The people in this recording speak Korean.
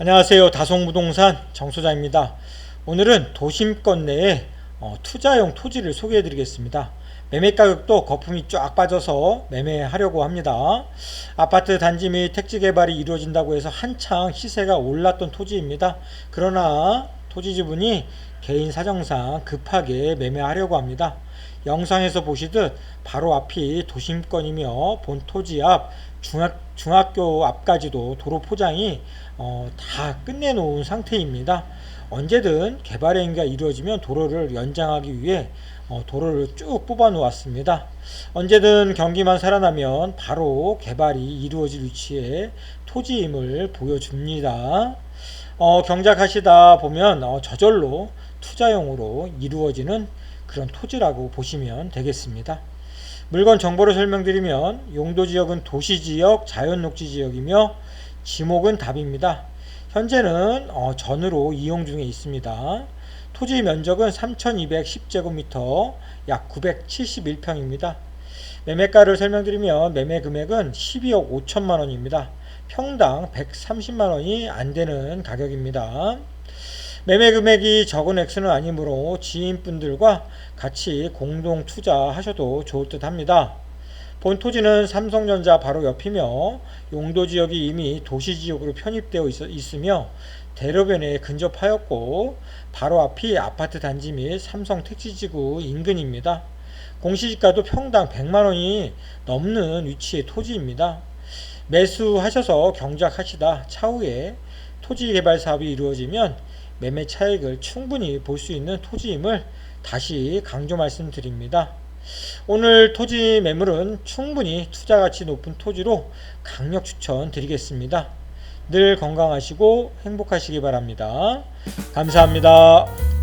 안녕하세요. 다송부동산 정소장입니다. 오늘은 도심권 내에 어, 투자용 토지를 소개해 드리겠습니다. 매매 가격도 거품이 쫙 빠져서 매매하려고 합니다. 아파트 단지 및 택지 개발이 이루어진다고 해서 한창 시세가 올랐던 토지입니다. 그러나 토지 지분이 개인 사정상 급하게 매매하려고 합니다. 영상에서 보시듯 바로 앞이 도심권이며 본 토지 앞 중학, 중학교 앞까지도 도로 포장이 어, 다 끝내놓은 상태입니다. 언제든 개발 행위가 이루어지면 도로를 연장하기 위해 어, 도로를 쭉 뽑아 놓았습니다. 언제든 경기만 살아나면 바로 개발이 이루어질 위치에 토지임을 보여줍니다. 어, 경작하시다 보면 어, 저절로 투자용으로 이루어지는 그런 토지라고 보시면 되겠습니다. 물건 정보를 설명드리면 용도 지역은 도시 지역, 자연 녹지 지역이며 지목은 답입니다. 현재는 어, 전으로 이용 중에 있습니다. 토지 면적은 3210제곱미터 약 971평입니다. 매매가를 설명드리면 매매 금액은 12억 5천만 원입니다. 평당 130만 원이 안 되는 가격입니다. 매매 금액이 적은 액수는 아니므로 지인분들과 같이 공동 투자하셔도 좋을 듯 합니다. 본 토지는 삼성전자 바로 옆이며 용도 지역이 이미 도시 지역으로 편입되어 있, 있으며 대로변에 근접하였고 바로 앞이 아파트 단지 및 삼성 택지지구 인근입니다. 공시지가도 평당 100만 원이 넘는 위치의 토지입니다. 매수하셔서 경작하시다 차후에 토지 개발 사업이 이루어지면 매매 차익을 충분히 볼 수 있는 토지임을 다시 강조 말씀드립니다. 오늘 토지 매물은 충분히 투자 가치 높은 토지로 강력 추천드리겠습니다. 늘 건강하시고 행복하시기 바랍니다. 감사합니다.